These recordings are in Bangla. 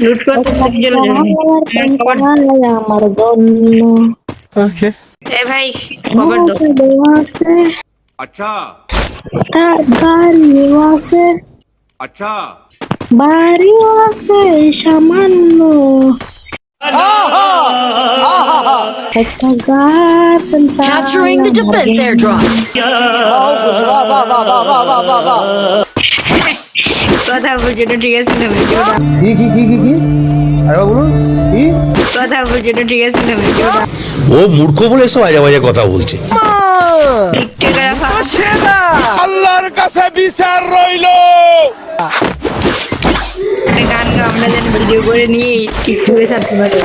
লুট করতে চলে যাবে আমার জন্য ওকে এ ভাই কভার দাও আচ্ছা বাড়ি আছে আচ্ছা বাড়ি আছে সামান্য Capturing the defense airdrop. কথা বুঝে তো ঠিক আছে না ভিডিওটা কি কি কি কি কি আরে বলুন কি কথা বুঝে তো ঠিক আছে না ভিডিওটা ও মূর্খ বলে সব আজে বাজে কথা বলছে টিকটকার আল্লাহর কাছে বিচার রইলো গান গা আমরা যেন ভিডিও করে নিয়ে টিকটকে ছাড়তে পারি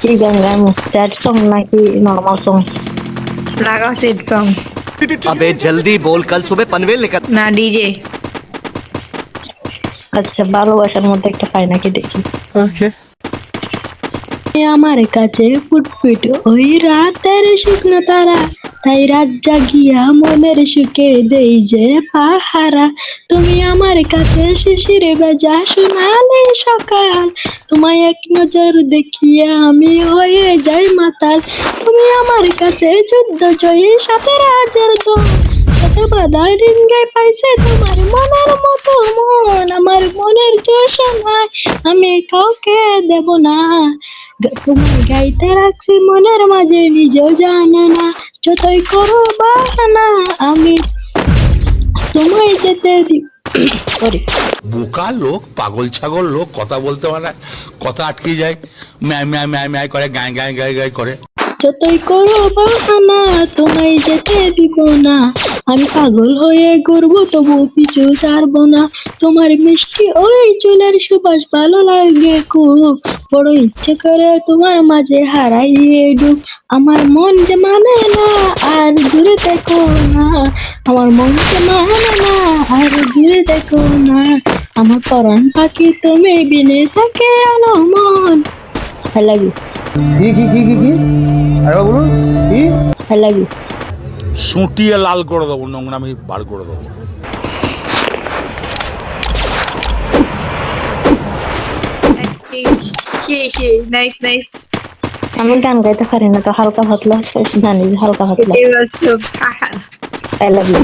কি গান গান স্যাড সং নাকি নর্মাল সং লাগাও সেট সং अबे जल्दी बोल कल सुबह पनवेल निकल না ডিজে আচ্ছা ভালোবাসার মধ্যে একটা পাই নাকি দেখি। ওকে। আমার কাছে ফুটফুট ওই রাতের শুকনো তারা তাই রাত জাগিয়া মনের সুখে দেই যে পাহারা। তুমি আমার কাছে শিশির বেজা শোনালে সকাল তোমায় এক নজর দেখিয়া আমি হয়ে যাই মাতাল। আমার কাছে যুদ্ধ জয়ী সাথে রাজের দল। সাথে বাধা রিঙ্গে পাইছে, তোমার মনের মতো মন, আমার মনের জোশনায় আমি কাউকে দেব না। তোমার গাইতে রাখছি মনের মাঝে, নিজেও জানে না যতই করো বাহানা আমি। তোমায় যেতে দি সরি বোকা লোক, পাগল ছাগল লোক, কথা বলতে পারে কথা আটকে যায় ম্যায় ম্যায় ম্যায় ম্যায় করে, গায়ে গায়ে গায়ে গায়ে করে। যতই করো বা বাহানা তোমায় যেতে দিব না। আমি পাগল হয়ে ঘুরবো তবু পিছু ছাড়বো না। তোমার মিষ্টি ওই চুলের সুবাস ভালো লাগে খুব। বড় ইচ্ছে করে তোমার মাঝে হারাইয়ে ডুব। আমার মন যে মানে না, আর দূরে দেখো না। আমার মন যে মানে না, আর দূরে দেখো না। আমার পরাণ পাখি তুমি বিনে থাকে আলো মন। I love you. কি কি কি কি কি? আরে বলুন কি? I love you. সুটিয়ে লাল করে দেবো নোংরা আমি বার করে দেবো। নাইস নাইস আমি গান গাইতে পারি না তো হালকা পাতলা জানি যে হালকা পাতলা। I love you